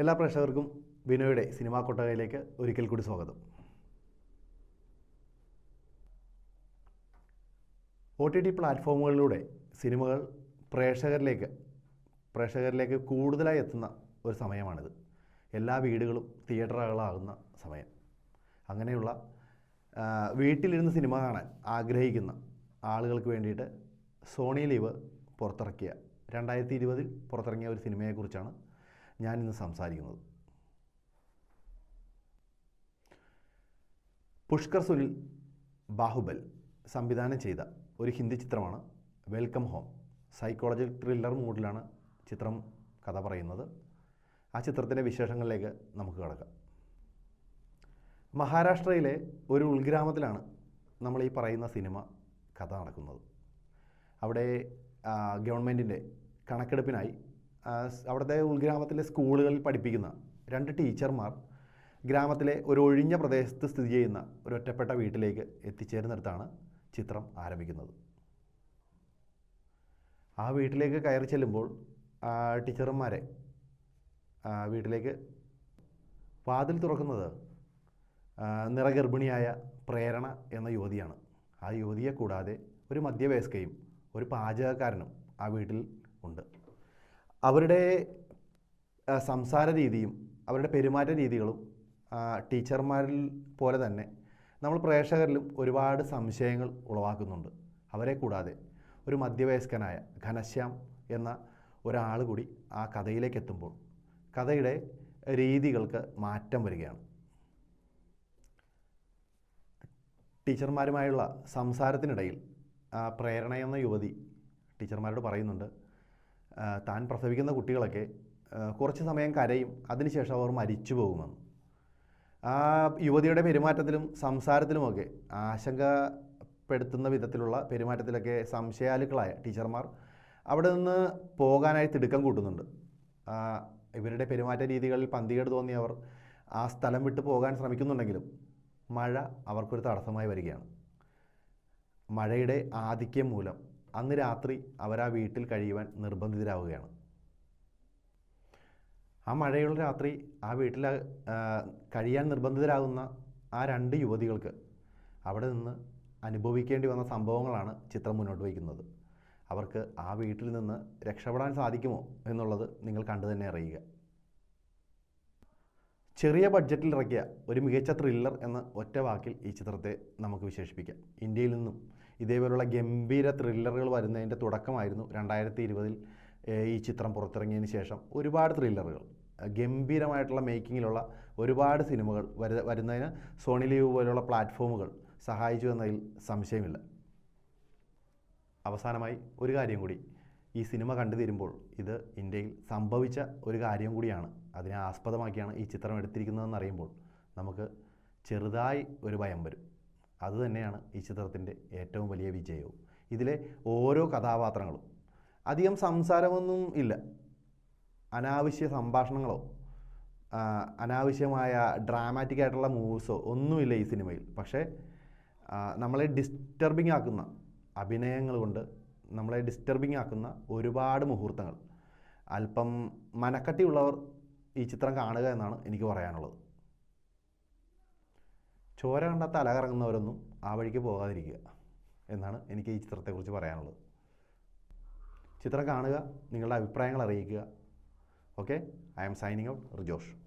എല്ലാ പ്രേക്ഷകർക്കും ബിനോയുടെ സിനിമാ കൊട്ടകയിലേക്ക് ഒരിക്കൽ കൂടി സ്വാഗതം. ഒ ടി ടി പ്ലാറ്റ്ഫോമുകളിലൂടെ സിനിമകൾ പ്രേക്ഷകരിലേക്ക് പ്രേക്ഷകരിലേക്ക് കൂടുതലായി എത്തുന്ന ഒരു സമയമാണിത്. എല്ലാ വീടുകളും തിയേറ്ററുകളാകുന്ന സമയം. അങ്ങനെയുള്ള വീട്ടിലിരുന്ന് സിനിമ കാണാൻ ആഗ്രഹിക്കുന്ന ആളുകൾക്ക് വേണ്ടിയിട്ട് സോണി ലീവ് പുറത്തിറക്കിയ രണ്ടായിരത്തി ഇരുപതിൽ പുറത്തിറങ്ങിയ ഒരു സിനിമയെക്കുറിച്ചാണ് ഞാൻ ഇന്ന് സംസാരിക്കുന്നത്. പുഷ്കർ സുനിൽ ബാഹുബൽ സംവിധാനം ചെയ്ത ഒരു ഹിന്ദി ചിത്രമാണ് വെൽക്കം ഹോം. സൈക്കോളജി ത്രില്ലർ മൂഡിലാണ് ചിത്രം കഥ പറയുന്നത്. ആ ചിത്രത്തിന്റെ വിശേഷങ്ങളിലേക്ക് നമുക്ക് കിടക്കാം. മഹാരാഷ്ട്രയിലെ ഒരു ഉൾഗ്രാമത്തിലാണ് നമ്മൾ ഈ പറയുന്ന സിനിമ കഥ നടക്കുന്നത്. അവിടെ ഗവൺമെന്റിന്റെ കണക്കെടുപ്പിനായി അവിടുത്തെ ഉൾഗ്രാമത്തിലെ സ്കൂളുകളിൽ പഠിപ്പിക്കുന്ന രണ്ട് ടീച്ചർമാർ ഗ്രാമത്തിലെ ഒരു ഒഴിഞ്ഞ പ്രദേശത്ത് സ്ഥിതി ചെയ്യുന്ന ഒരു ഒറ്റപ്പെട്ട വീട്ടിലേക്ക് എത്തിച്ചേരുന്നിടത്താണ് ചിത്രം ആരംഭിക്കുന്നത്. ആ വീട്ടിലേക്ക് കയറി ചെല്ലുമ്പോൾ ടീച്ചർമാരെ വീട്ടിലേക്ക് വാതിൽ തുറക്കുന്നത് നിറഗർഭിണിയായ പ്രേരണ എന്ന യുവതിയാണ്. ആ യുവതിയെ കൂടാതെ ഒരു മധ്യവയസ്കയും ഒരു പാചകക്കാരനും ആ വീട്ടിൽ ഉണ്ട്. അവരുടെ സംസാര രീതിയും അവരുടെ പെരുമാറ്റ രീതികളും ടീച്ചർമാരിൽ പോലെ തന്നെ നമ്മൾ പ്രേക്ഷകരിലും ഒരുപാട് സംശയങ്ങൾ ഉളവാക്കുന്നുണ്ട്. അവരെ കൂടാതെ ഒരു മധ്യവയസ്കനായ ഘനശ്യാം എന്ന ഒരാൾ കൂടി ആ കഥയിലേക്ക് എത്തുമ്പോൾ കഥയുടെ രീതികൾക്ക് മാറ്റം വരികയാണ്. ടീച്ചർമാരുമായുള്ള സംസാരത്തിനിടയിൽ പ്രേരണ എന്ന യുവതി ടീച്ചർമാരോട് പറയുന്നുണ്ട് താൻ പ്രസവിക്കുന്ന കുട്ടികളൊക്കെ കുറച്ച് സമയം കരയും അതിനുശേഷം അവർ മരിച്ചു പോകുമെന്ന്. ആ യുവതിയുടെ പെരുമാറ്റത്തിലും സംസാരത്തിലുമൊക്കെ ആശങ്കപ്പെടുത്തുന്ന വിധത്തിലുള്ള പെരുമാറ്റത്തിലൊക്കെ സംശയാലുക്കളായ ടീച്ചർമാർ അവിടെ നിന്ന് പോകാനായി തിടുക്കം കൂട്ടുന്നുണ്ട്. ഇവരുടെ പെരുമാറ്റ രീതികളിൽ പന്തികേട് തോന്നിയവർ ആ സ്ഥലം വിട്ട് പോകാൻ ശ്രമിക്കുന്നുണ്ടെങ്കിലും മഴ അവർക്കൊരു തടസ്സമായി വരികയാണ്. മഴയുടെ ആധിക്യം മൂലം അന്ന് രാത്രി അവർ ആ വീട്ടിൽ കഴിയുവാൻ നിർബന്ധിതരാവുകയാണ്. ആ മഴയുള്ള രാത്രി ആ വീട്ടിൽ കഴിയാൻ നിർബന്ധിതരാകുന്ന ആ രണ്ട് യുവതികൾക്ക് അവിടെ നിന്ന് അനുഭവിക്കേണ്ടി വന്ന സംഭവങ്ങളാണ് ചിത്രം മുന്നോട്ട് വയ്ക്കുന്നത്. അവർക്ക് ആ വീട്ടിൽ നിന്ന് രക്ഷപ്പെടാൻ സാധിക്കുമോ എന്നുള്ളത് നിങ്ങൾ കണ്ടു തന്നെ അറിയുക. ചെറിയ ബഡ്ജറ്റിൽ ഇറക്കിയ ഒരു മികച്ച ത്രില്ലർ എന്ന ഒറ്റ വാക്കിൽ ഈ ചിത്രത്തെ നമുക്ക് വിശേഷിപ്പിക്കാം. ഇന്ത്യയിൽ നിന്നും ഇതേപോലുള്ള ഗംഭീര ത്രില്ലറുകൾ വരുന്നതിന്റെ തുടക്കമായിരുന്നു രണ്ടായിരത്തി ഇരുപതിൽ ഈ ചിത്രം പുറത്തിറങ്ങിയതിന് ശേഷം. ഒരുപാട് ത്രില്ലറുകൾ ഗംഭീരമായിട്ടുള്ള മേക്കിങ്ങിലുള്ള ഒരുപാട് സിനിമകൾ വരു വരുന്നതിന് സോണി ലീവ് പോലുള്ള പ്ലാറ്റ്ഫോമുകൾ സഹായിച്ചു എന്നതിൽ സംശയമില്ല. അവസാനമായി ഒരു കാര്യം കൂടി. ഈ സിനിമ കണ്ടു തീരുമ്പോൾ ഇത് ഇന്ത്യയിൽ സംഭവിച്ച ഒരു കാര്യം കൂടിയാണ്. അതിനെ ആസ്പദമാക്കിയാണ് ഈ ചിത്രം എടുത്തിരിക്കുന്നതെന്ന് അറിയുമ്പോൾ നമുക്ക് ചെറുതായി ഒരു ഭയം വരും. അതുതന്നെയാണ് ഈ ചിത്രത്തിന്റെ ഏറ്റവും വലിയ വിജയവും. ഇതിലെ ഓരോ കഥാപാത്രങ്ങളും. അധികം സംസാരമൊന്നും ഇല്ല. അനാവശ്യ സംഭാഷണങ്ങളോ അനാവശ്യമായ ഡ്രാമാറ്റിക് ആയിട്ടുള്ള മൂവ്സോ ഒന്നുമില്ല ഈ സിനിമയിൽ. പക്ഷേ നമ്മളെ ഡിസ്റ്റർബിംഗ് ആക്കുന്ന അഭിനയങ്ങൾ കൊണ്ട് നമ്മളെ ഡിസ്റ്റർബിംഗ് ആക്കുന്ന ഒരുപാട് മുഹൂർത്തങ്ങൾ. അല്പം മനക്കട്ടിയുള്ളവർ ഈ ചിത്രം കാണുക എന്നാണ് എനിക്ക് പറയാനുള്ളത്. ചോര കണ്ട തല കറങ്ങുന്നവരൊന്നും ആ വഴിക്ക് പോകാതിരിക്കുക എന്നാണ് എനിക്ക് ഈ ചിത്രത്തെക്കുറിച്ച് പറയാനുള്ളത്. ചിത്രം കാണുക നിങ്ങളുടെ അഭിപ്രായങ്ങൾ അറിയിക്കുക. Okay I am signing out Rijosh.